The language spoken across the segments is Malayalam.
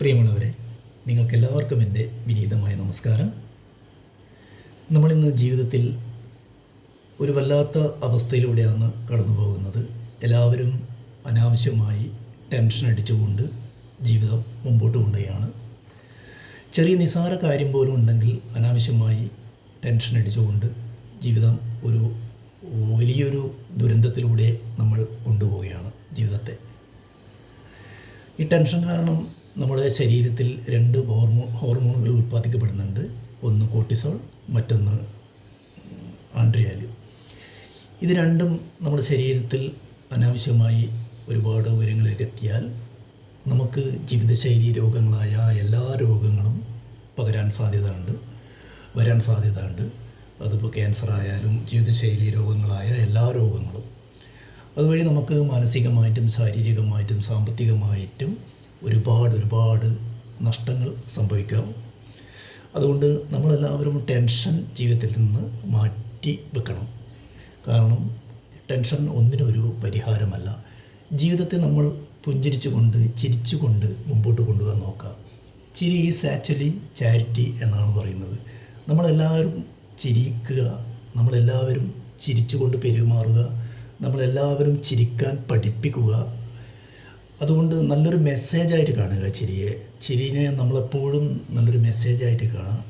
പ്രിയമുള്ളവരെ നിങ്ങൾക്കെല്ലാവർക്കും എന്റെ വിനീതമായ നമസ്കാരം. നമ്മളിന്ന് ജീവിതത്തിൽ ഒരു വല്ലാത്ത അവസ്ഥയിലൂടെയാണ് കടന്നു പോകുന്നത് എല്ലാവരും അനാവശ്യമായി ടെൻഷൻ അടിച്ചുകൊണ്ട് ജീവിതം മുമ്പോട്ട് കൊണ്ടുകയാണ് ചെറിയ നിസാര കാര്യം പോലും ഉണ്ടെങ്കിൽ അനാവശ്യമായി ടെൻഷൻ അടിച്ചുകൊണ്ട് ജീവിതം ഒരു വലിയൊരു ദുരന്തത്തിലൂടെ നമ്മൾ കൊണ്ടുപോവുകയാണ് ജീവിതത്തെ. ഈ ടെൻഷൻ കാരണം നമ്മുടെ ശരീരത്തിൽ രണ്ട് ഹോർമോ ഹോർമോണുകൾ ഉൽപ്പാദിക്കപ്പെടുന്നുണ്ട് ഒന്ന് കോർട്ടിസോൾ മറ്റൊന്ന് ആൻഡ്രിയാൽ ഇത് രണ്ടും നമ്മുടെ ശരീരത്തിൽ അനാവശ്യമായി ഒരുപാട് ഉയരങ്ങളിലേക്ക് എത്തിയാൽ നമുക്ക് ജീവിതശൈലി രോഗങ്ങളായ എല്ലാ രോഗങ്ങളും പകരാൻ സാധ്യത ഉണ്ട് വരാൻ സാധ്യത ഉണ്ട് അതിപ്പോൾ ക്യാൻസർ ആയാലും ജീവിതശൈലി രോഗങ്ങളായ എല്ലാ രോഗങ്ങളും. അതുവഴി നമുക്ക് മാനസികമായിട്ടും ശാരീരികമായിട്ടും സാമ്പത്തികമായിട്ടും ഒരുപാട് ഒരുപാട് നഷ്ടങ്ങൾ സംഭവിക്കാം. അതുകൊണ്ട് നമ്മളെല്ലാവരും ടെൻഷൻ ജീവിതത്തിൽ നിന്ന് മാറ്റി വെക്കണം. കാരണം ടെൻഷൻ ഒന്നിനും ഒരു പരിഹാരമല്ല. ജീവിതത്തെ നമ്മൾ പുഞ്ചിരിച്ചുകൊണ്ട് ചിരിച്ചുകൊണ്ട് മുമ്പോട്ട് കൊണ്ടുപോകാൻ നോക്കുക ചിരി ഈസ് ആക്ച്വലി ചാരിറ്റി എന്നാണ് പറയുന്നത്. നമ്മളെല്ലാവരും ചിരിക്കുക നമ്മളെല്ലാവരും ചിരിച്ചുകൊണ്ട് പെരുമാറുക നമ്മളെല്ലാവരും ചിരിക്കാൻ പഠിപ്പിക്കുക അതുകൊണ്ട് നല്ലൊരു മെസ്സേജായിട്ട് കാണുക ചിരിയെ. ചിരിനെ നമ്മളെപ്പോഴും നല്ലൊരു മെസ്സേജായിട്ട് കാണാം.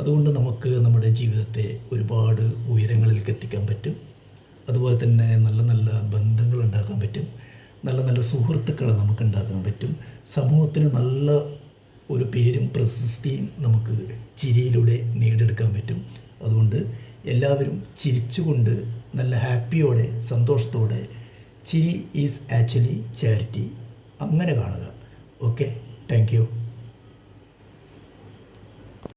അതുകൊണ്ട് നമുക്ക് നമ്മുടെ ജീവിതത്തെ ഒരുപാട് ഉയരങ്ങളിലേക്ക് എത്തിക്കാൻ പറ്റും. അതുപോലെ തന്നെ നല്ല നല്ല ബന്ധങ്ങൾ ഉണ്ടാക്കാൻ പറ്റും. നല്ല നല്ല സുഹൃത്തുക്കളെ നമുക്ക് ഉണ്ടാക്കാൻ പറ്റും. സമൂഹത്തിന് നല്ല ഒരു പേരും പ്രശസ്തിയും നമുക്ക് ചിരിയിലൂടെ നേടിയെടുക്കാൻ പറ്റും. അതുകൊണ്ട് എല്ലാവരും ചിരിച്ചുകൊണ്ട് നല്ല ഹാപ്പിയോടെ സന്തോഷത്തോടെ ചിരി ഈസ് ആക്ച്വലി ചാരിറ്റി. അങ്ങനെ കാണുക. Okay thank